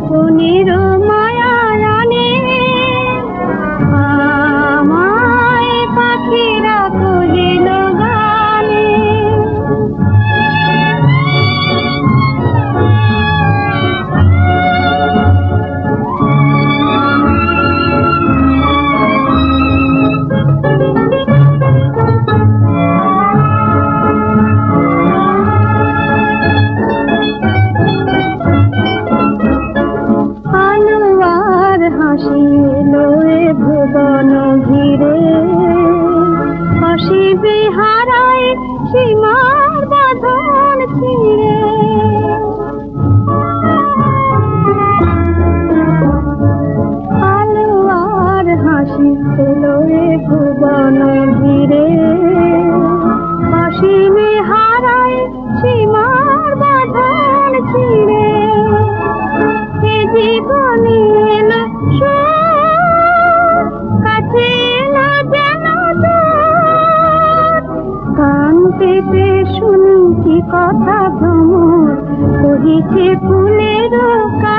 আপনি পৃথিবী হারায় সীমার বাঁধন ছিঁড়ে কথা ভ্রমণ কহিছে ফুলের কা